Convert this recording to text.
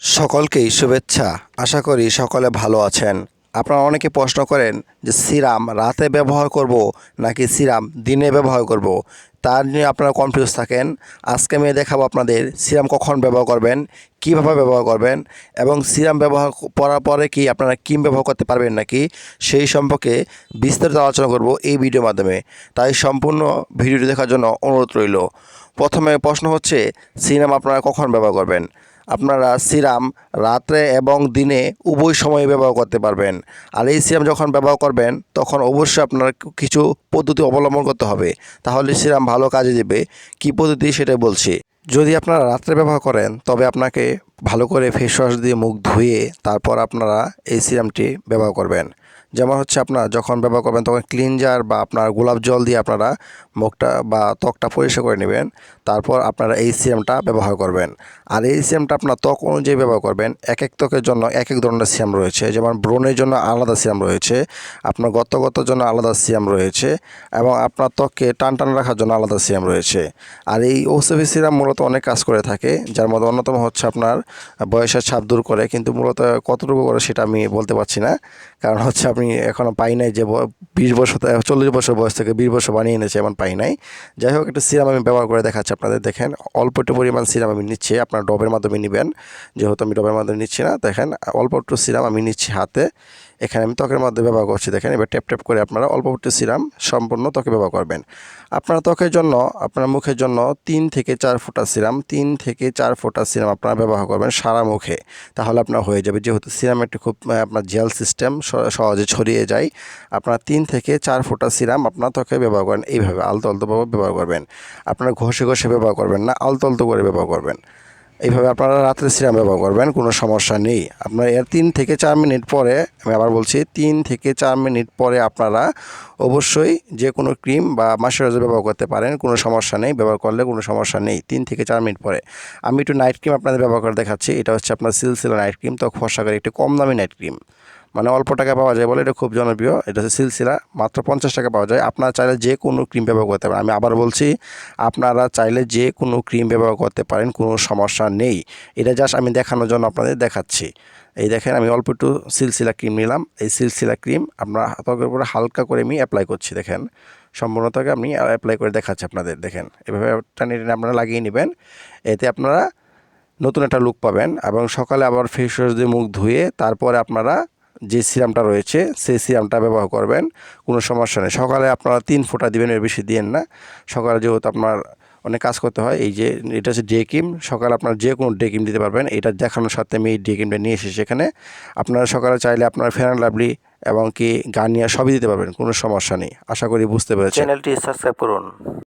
সকলকেই শুভেচ্ছা। আশা করি সকলে ভালো আছেন। আপনারা অনেকে প্রশ্ন করেন যে, সিরাম রাতে ব্যবহার করব নাকি সিরাম দিনে ব্যবহার করব? তার নিয়ে আপনারা কনফিউজ থাকেন। আজকে আমি দেখাবো আপনাদের সিরাম কখন ব্যবহার করবেন, কীভাবে ব্যবহার করবেন এবং সিরাম ব্যবহার করার পরে কি আপনারা ক্রিম ব্যবহার করতে পারবেন নাকি, সেই সম্পর্কে বিস্তারিত আলোচনা করব এই ভিডিওর মাধ্যমে। তাই সম্পূর্ণ ভিডিওটি দেখার জন্য অনুরোধ রইল। প্রথমে প্রশ্ন হচ্ছে, সিরাম আপনারা কখন ব্যবহার করবেন? আপনারা সিরাম রাত্রে এবং দিনে উভয় সময়ে ব্যবহার করতে পারবেন। আর এই সিরাম যখন ব্যবহার করবেন, তখন অবশ্যই আপনার কিছু পদ্ধতি অবলম্বন করতে হবে। তাহলে সিরাম ভালো কাজে দেবে। কী পদ্ধতি সেটাই বলছি। যদি আপনারা রাত্রে ব্যবহার করেন, তবে আপনাকে ভালো করে ফেস ওয়াশ দিয়ে মুখ ধুয়ে তারপর আপনারা এই সিরামটি ব্যবহার করবেন। যেমন হচ্ছে আপনারা যখন ব্যবহার করবেন তখন ক্লিনজার বা আপনার গোলাপ জল দিয়ে আপনারা মুখটা বা ত্বকটা পরিষ্কার করে নেবেন। তারপর আপনারা এই সিরামটা ব্যবহার করবেন। আর এই সিরামটা আপনার ত্বক অনুযায়ী ব্যবহার করবেন। এক এক ত্বকের জন্য এক এক ধরনের সিরাম রয়েছে। যেমন ব্রণের জন্য আলাদা সিরাম রয়েছে। আপনার গতগতর জন্য আলাদা সিরাম রয়েছে। এবং আপনার ত্বককে টান টান রাখার জন্য আলাদা সিরাম রয়েছে। আর এই ওসিপি সিরাম মূলত অনেক কাজ করে থাকে। যার মধ্যে অন্যতম হচ্ছে আপনার বয়সের ছাপ দূর করে, কিন্তু মূলত কতটুকু করে সেটা আমি বলতে পারছি না। কারণ হচ্ছে আপনি এখনও পাই নাই যে বিশ বছর চল্লিশ বছর বয়স থেকে বিশ বছর বানিয়ে এনেছে এমন পাই নাই। যাই হোক, একটা সিরাম আমি ব্যবহার করে দেখাচ্ছি আপনাদের। দেখেন, অল্প একটু পরিমাণ সিরাম আমি নিচ্ছি, আপনার ডবের মাধ্যমে নেবেন। যেহেতু আমি ডবের মাধ্যমে নিচ্ছি না, দেখেন, অল্প একটু সিরাম আমি নিচ্ছি হাতে। এখানে আমি ত্বকের মাধ্যমে ব্যবহার করছি, দেখেন, এবার ট্যাপ ট্যাপ করে আপনারা অল্প একটু সিরাম সম্পূর্ণ ত্বকে ব্যবহার করবেন। আপনার ত্বকের জন্য, আপনার মুখের জন্য তিন থেকে চার ফোঁটা সিরাম, তিন থেকে চার ফোঁটা সিরাম আপনারা ব্যবহার করবেন। সারা মুখে, তাহলে আপনার হয়ে যাবে। যেহেতু সিরাম একটি খুব আপনার জেল সিস্টেম সহজে ছড়িয়ে যায়, আপনার তিন থেকে চার ফোঁটা সিরাম আপনার ত্বকে ব্যবহার করেন। এইভাবে আলতো আলতোভাবে ব্যবহার করবেন। আপনারা ঘষে ঘষে ব্যবহার করবেন না, আলতো আলতো করে ব্যবহার করবেন। এইভাবে আপনারা রাত্রে সিরাম ব্যবহার করবেন, কোনো সমস্যা নেই। আপনার এর তিন থেকে চার মিনিট পরে, আমি আবার বলছি, তিন থেকে চার মিনিট পরে আপনারা অবশ্যই যে কোনো ক্রিম বা ময়শ্চারাইজার ব্যবহার করতে পারেন, কোনো সমস্যা নেই। ব্যবহার করলে কোনো সমস্যা নেই, তিন থেকে চার মিনিট পরে। আমি একটু নাইট ক্রিম আপনাদের ব্যবহার করে দেখাচ্ছি, এটা হচ্ছে আপনার সিলসিলা নাইট ক্রিম তো ফর্সাকার একটি কম দামি নাইট ক্রিম মানে অল্প টাকা পাওয়া যায় বলে এটা খুব জনপ্রিয়। এটা হচ্ছে সিলসিলা, মাত্র পঞ্চাশ টাকা পাওয়া যায়। আপনারা চাইলে যে কোনো ক্রিম ব্যবহার করতে পারেন। আমি আবার বলছি, আপনারা চাইলে যে কোনো ক্রিম ব্যবহার করতে পারেন, কোনো সমস্যা নেই। এটা জাস্ট আমি দেখানোর জন্য আপনাদের দেখাচ্ছি। এই দেখেন, আমি অল্প একটু সিলসিলা ক্রিম নিলাম। এই সিলসিলা ক্রিম আপনার ত্বকের উপরে হালকা করে আমি অ্যাপ্লাই করছি, দেখেন। সম্পূর্ণ ত্বকে আমি অ্যাপ্লাই করে দেখাচ্ছি আপনাদের, দেখেন। এভাবে টানি টেনে আপনারা লাগিয়ে নেবেন। এতে আপনারা নতুন একটা লুক পাবেন এবং সকালে আবার ফেস ওয়াশ দিয়ে মুখ ধুয়ে তারপরে আপনারা যে সিরামটা রয়েছে, সেই সিরামটা ব্যবহার করবেন, কোনো সমস্যা নেই। সকালে আপনারা তিন ফোঁটা দিবেন, এর বেশি দিয়েন না। সকালে যেহেতু আপনার অনেক কাজ করতে হয়, এই যে, এটা হচ্ছে ডে ক্রিম। সকালে আপনার যে কোনো ডে ক্রিম দিতে পারবেন। এটা দেখানোর সাথে আমি এই ডে ক্রিমটা নিয়ে এসেছি সেখানে আপনারা সকালে চাইলে আপনার ফেরান লাভলি এবং কি গার্নিয়ার সবই দিতে পারবেন, কোনো সমস্যা নেই। আশা করি বুঝতে পেরেছেন। চ্যানেলটি সাবস্ক্রাইব করুন।